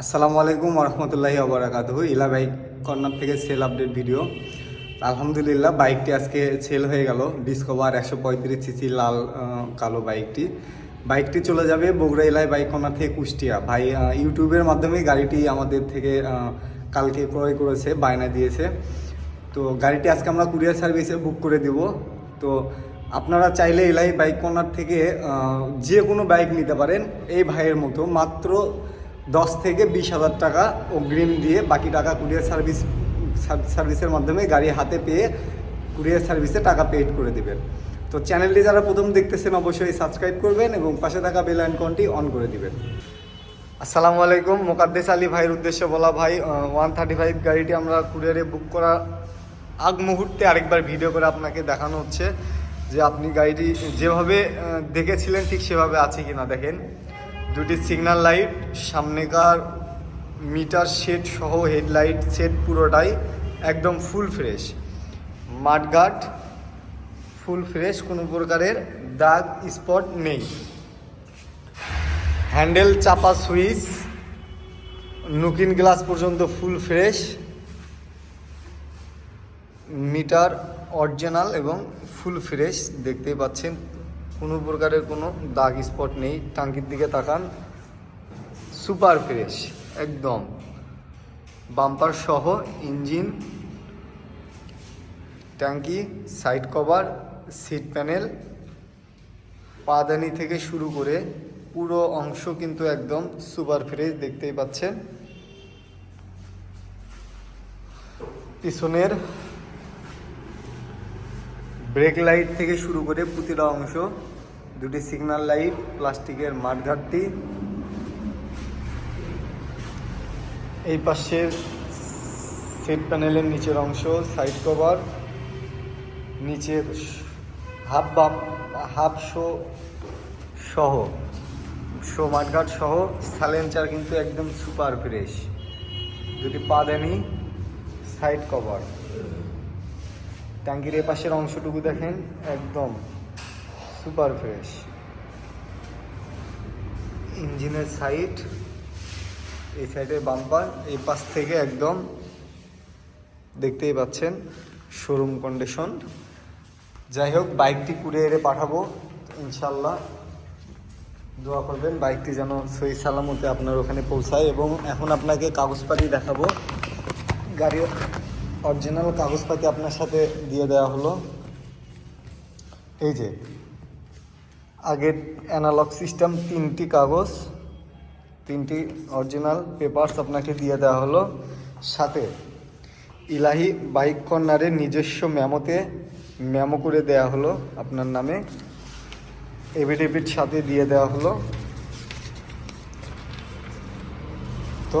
আসসালামু আলাইকুম রহমতুল্লাহি আবরাকাত ইলা বাইক কর্নার থেকে সেল আপডেট ভিডিও আলহামদুলিল্লাহ, বাইকটি আজকে সেল হয়ে গেল। ডিসকভার একশো পঁয়ত্রিশ সিসি লাল কালো বাইকটি। বাইকটি চলে যাবে বগুড়া এলায় বাইক কর্নার থেকে কুষ্টিয়া। ভাই ইউটিউবের মাধ্যমে গাড়িটি আমাদের থেকে কালকে ক্রয় করেছে, বায়না দিয়েছে। তো গাড়িটি আজকে আমরা কুরিয়ার সার্ভিসে বুক করে দেব। তো আপনারা চাইলে এলাই বাইক কর্নার থেকে যে কোনো বাইক নিতে পারেন এই ভাইয়ের মতো। মাত্র দশ থেকে বিশ হাজার টাকা অগ্রিম দিয়ে বাকি টাকা কুরিয়ার সার্ভিস সার্ভিসের মাধ্যমে গাড়ি হাতে পেয়ে কুরিয়ার সার্ভিসে টাকা পেড করে দেবেন। তো চ্যানেলটি যারা প্রথম দেখতেছেন অবশ্যই সাবস্ক্রাইব করবেন এবং পাশে থাকা বেল আইকনটি অন করে দিবেন। আসসালামু আলাইকুম, মোকাদ্দেস আলী ভাইয়ের উদ্দেশ্যে বলা ভাই ওয়ান থার্টি ফাইভ গাড়িটি আমরা কুরিয়ারে বুক করা আগ মুহূর্তে আরেকবার ভিডিও করে আপনাকে দেখানো হচ্ছে যে আপনি গাড়িটি যেভাবে দেখেছিলেন ঠিক সেভাবে আছে কি না দেখেন। দুটি সিগন্যাল লাইট সামনেকার মিটার সেট সহ হেডলাইট সেট পুরোটাই একদম ফুল ফ্রেশ মাঠঘাট ফুল ফ্রেশ কোনো প্রকারের দাগ স্পট নেই। হ্যান্ডেল চাপা সুইচ নুকিন গ্লাস পর্যন্ত ফুল ফ্রেশ মিটার অরিজিনাল এবং ফুল ফ্রেশ দেখতেই পাচ্ছেন কোনো প্রকারের কোনো দাগ স্পট নেই, টাঙ্কির দিকে তাকান সুপার ফ্রেশ একদম। বাম্পার সহ ইঞ্জিন ট্যাঙ্কি সাইড কভার সিট প্যানেল পাদানি থেকে শুরু করে পুরো অংশ কিন্তু একদম সুপার ফ্রেশ দেখতেই পাচ্ছেন। পিছনের ব্রেক লাইট থেকে শুরু করে প্রতিটা অংশ, দুটি সিগন্যাল লাইট প্লাস্টিকের মাঠঘাটটি এই পাশের সেট প্যানেলের নিচের অংশ সাইড কভার নিচের হাফ বাম হাফ শো সহ শো মাঠঘাট সহ সালেন্সার কিন্তু একদম সুপার ফ্রেশ দুটি পাদানি সাইড কভার ট্যাঙ্কির এ পাশের অংশটুকু দেখেন, একদম সুপার ফ্রেশ। ইঞ্জিনের সাইড, এই সাইডের বাম্পার, এই পাশ থেকে একদম দেখতেই পাচ্ছেন শোরুম কন্ডিশন। যাই হোক, বাইকটি কুরিয়ারে পাঠাবো ইনশাল্লাহ দোয়া করবেন, বাইকটি যেন সই সালামতে আপনার ওখানে পৌঁছায় এবং এখন আপনাকে কাগজপাতি দেখাবো। গাড়ির অরিজিনাল কাগজপাতি আপনার সাথে দিয়ে দেওয়া হলো। এই যে, আগের অ্যানালগ সিস্টেম তিনটি কাগজ, তিনটি অরিজিনাল পেপারস আপনাকে দিয়ে দেওয়া হলো। সাথে, ইলাহি বাইক কর্নারের নিজস্ব মেমোতে মেমো করে দেওয়া হলো আপনার নামে। এভিডেভিট সাথে দিয়ে দেওয়া হলো। তো